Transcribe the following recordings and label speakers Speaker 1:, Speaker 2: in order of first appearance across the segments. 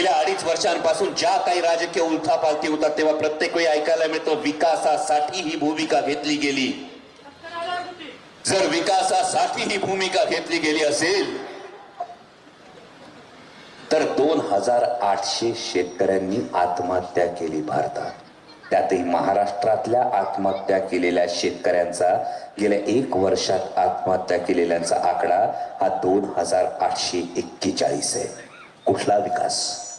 Speaker 1: गेल्या अडीच वर्षांपासून ज्या काही राजकीय उलथापालथी होतात तेव्हा प्रत्येक वेळी ऐकायला मिळतं विकासासाठी ही भूमिका घेतली गेली. जर विकासासाठी ही भूमिका घेतली गेली असेल तर दोन हजार आठशे शेतकऱ्यांनी आत्महत्या केली भारतात. त्यातही महाराष्ट्रातल्या आत्महत्या केलेल्या शेतकऱ्यांचा गेल्या एक वर्षात आत्महत्या केलेल्यांचा आकडा हा दोन हजार आठशे एक्केचाळीस आहे. कुठला विकास?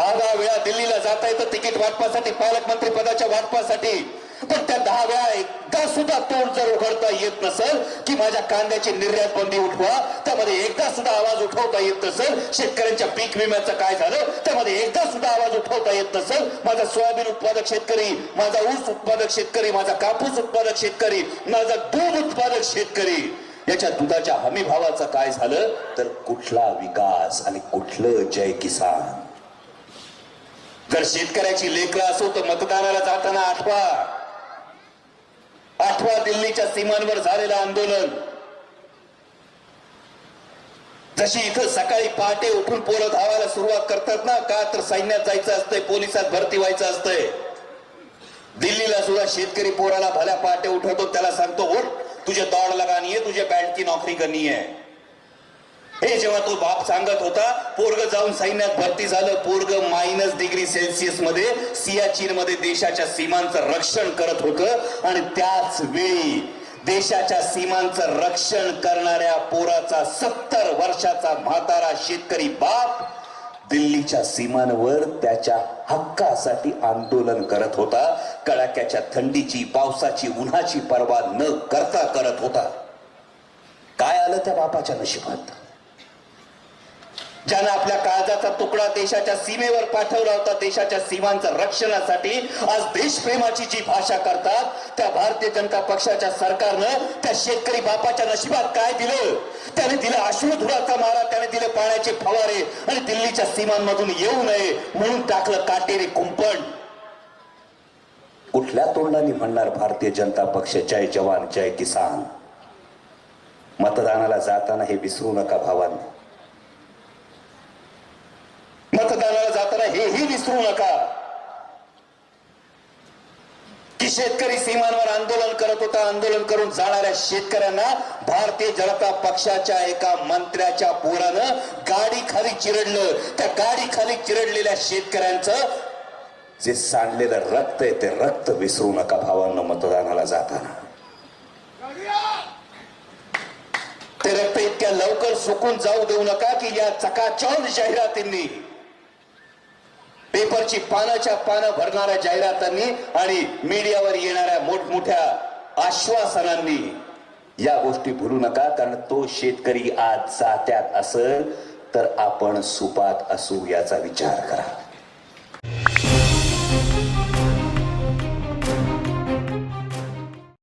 Speaker 1: दहा दहा वेळा दिल्लीला जाता येतं तिकीट वाटपासाठी पालकमंत्री पदाच्या वाटपासाठी. पण त्या दहा वेळा एकदा सुद्धा तोंड जर उघडता येत नसेल की माझ्या कांद्याची निर्यात बंदी उठवा त्यामध्ये एकदा सुद्धा आवाज उठवता येत नसेल शेतकऱ्यांच्या पीक विम्याचं काय झालं त्यामध्ये एकदा सुद्धा आवाज उठवता येत नसेल माझा सोयाबीन उत्पादक शेतकरी माझा ऊस उत्पादक शेतकरी माझा कापूस उत्पादक शेतकरी माझा दूध उत्पादक शेतकरी. याच्या दुधाच्या हमी भावाचं काय झालं? तर कुठला विकास आणि कुठलं जय किसान? जर शेतकऱ्याची लेकरं असो तर मतदानाला जाताना आठवा. आठवा दिल्लीच्या सीमांवर झालेलं आंदोलन. जशी इथं सकाळी पहाटे उठून पोरं धावायला सुरुवात करतात ना का तर सैन्यात जायचं असतंय पोलिसात भरती व्हायचं असतंय. दिल्लीला सुद्धा शेतकरी पोराला भल्या पहाटे उठवतो त्याला सांगतो उठ तुझे दौड लगानी है तुझे बँड की नोकरी करनी है हे जेव्हा तो बाप सांगत होता पोरग जाऊन सैन्यात भरती झालं पोरग मायनस डिग्री सेल्सिअसमध्ये सियाचीन मध्ये देशाच्या सीमांचं रक्षण करत होतं. आणि त्याच वेळी देशाच्या सीमांचं रक्षण करणाऱ्या पोराचा सत्तर वर्षाचा म्हातारा शेतकरी बाप दिल्लीच्या सीमांवर त्याच्या हक्कासाठी आंदोलन करत होता. कडाक्याच्या थंडीची पावसाची उन्हाची पर्वा न करता करत होता. काय आलं त्या बापाच्या नशिबात? ज्यानं आपल्या काळजाचा तुकडा देशाच्या सीमेवर पाठवला होता देशाच्या सीमांचं रक्षणासाठी आज देशप्रेमाची जी भाषा करतात त्या भारतीय जनता पक्षाच्या सरकारनं त्या शेतकरी बापाच्या नशिबात काय दिलं? त्याने दिलं अश्रुधुराचा मारा त्याने दिले पाण्याचे फवारे आणि दिल्लीच्या सीमांमधून येऊ नये म्हणून टाकलं काटेरी कुंपण. कुठल्या तोंडाने म्हणणार भारतीय जनता पक्ष जय जवान जय किसान? मतदानाला जाताना हे विसरू नका भावांनी. मतदानाला जाताना हेही विसरू नका. की शेतकरी सीमांवर आंदोलन करत होता आंदोलन करून जाणाऱ्या शेतकऱ्यांना भारतीय जनता पक्षाच्या एका मंत्र्याच्या पोरानं गाडी खाली चिरडलं. त्या गाडी खाली चिरडलेल्या शेतकऱ्यांचं जे सांडलेलं रक्त आहे ते रक्त विसरू नका भावांना मतदानाला जाताना. ते रक्त इतक्या लवकर सुकून जाऊ देऊ नका की या चकाचौ जाहिरातींनी. पेपरची पानाच्या पानं भरणाऱ्या जाहिरातांनी आणि मीडियावर येणाऱ्या मोठमोठ्या आश्वासनांनी या गोष्टी भुलू नका कारण तो शेतकरी आज जात्यात असेल तर आपण सुपात असू याचा विचार करा.